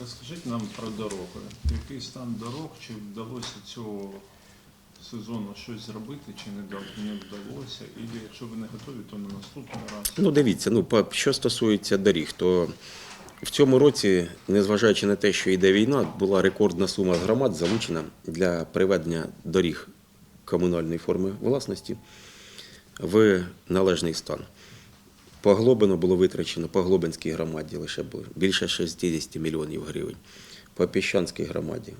Розкажіть нам про дороги. Який стан дорог? Чи вдалося цього сезону щось зробити, чи не вдалося? І якщо ви не готові, то на наступний раз. Ну, дивіться, ну, що стосується доріг, то в цьому році, незважаючи на те, що йде війна, була рекордна сума громад залучена для приведення доріг комунальної форми власності в належний стан. По Глобину було витрачено по Глобинській громаді лише було більше 60 мільйонів гривень. По Піщанській громаді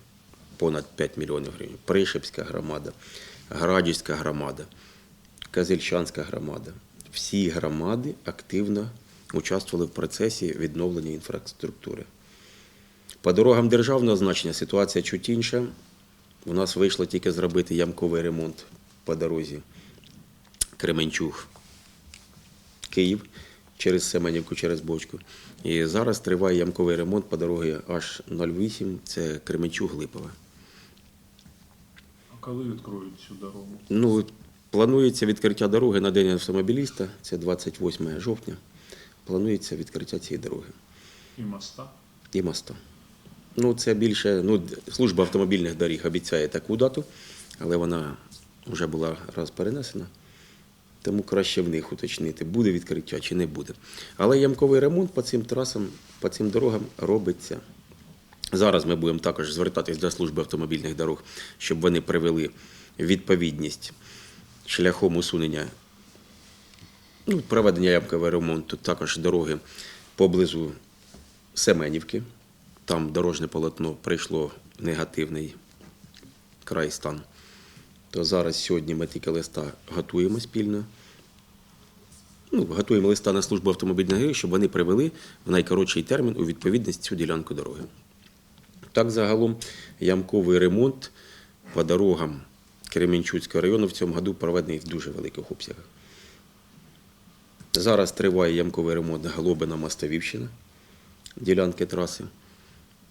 понад 5 мільйонів гривень. Пришипська громада, Градівська громада, Казельчанська громада. Всі громади активно участвували в процесі відновлення інфраструктури. По дорогам державного значення ситуація чуть інша. У нас вийшло тільки зробити ямковий ремонт по дорозі Кременчуг, Київ через Семенівку, через Бочку. І зараз триває ямковий ремонт по дорогі H08, це Кременчуг Глипове. А коли відкроють цю дорогу? Ну, планується відкриття дороги на День автомобіліста, це 28 жовтня. Планується відкриття цієї дороги І моста? і моста. Ну, це більше, ну, служба автомобільних доріг обіцяє таку дату, але вона вже була раз перенесена. Тому краще в них уточнити, буде відкриття чи не буде. Але ямковий ремонт по цим трасам, по цим дорогам робиться. Зараз ми будемо також звертатись до служби автомобільних дорог, щоб вони привели відповідність шляхом усунення ну, проведення ямкового ремонту, також дороги поблизу Семенівки. Там дорожне полотно прийшло негативний край стан. То зараз сьогодні ми тільки листа готуємо спільно. Ну, готуємо листа на службу автомобільних доріг, щоб вони привели в найкоротший термін у відповідність цю ділянку дороги. Так, загалом, ямковий ремонт по дорогам Кременчуцького району в цьому году проведений в дуже великих обсягах. Зараз триває ямковий ремонт Глобина Мостовівщина, ділянки траси.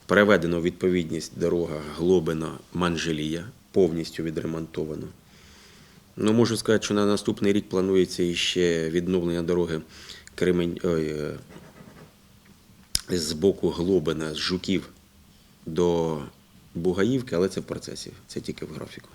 Переведено відповідність дорога Глобина Манжелія, повністю відремонтовано. Ну, можу сказати, що на наступний рік планується іще відновлення дороги Кремень, ой, е, з боку Глобина, з Жуків до Бугаївки, але це в процесі, це тільки в графіку.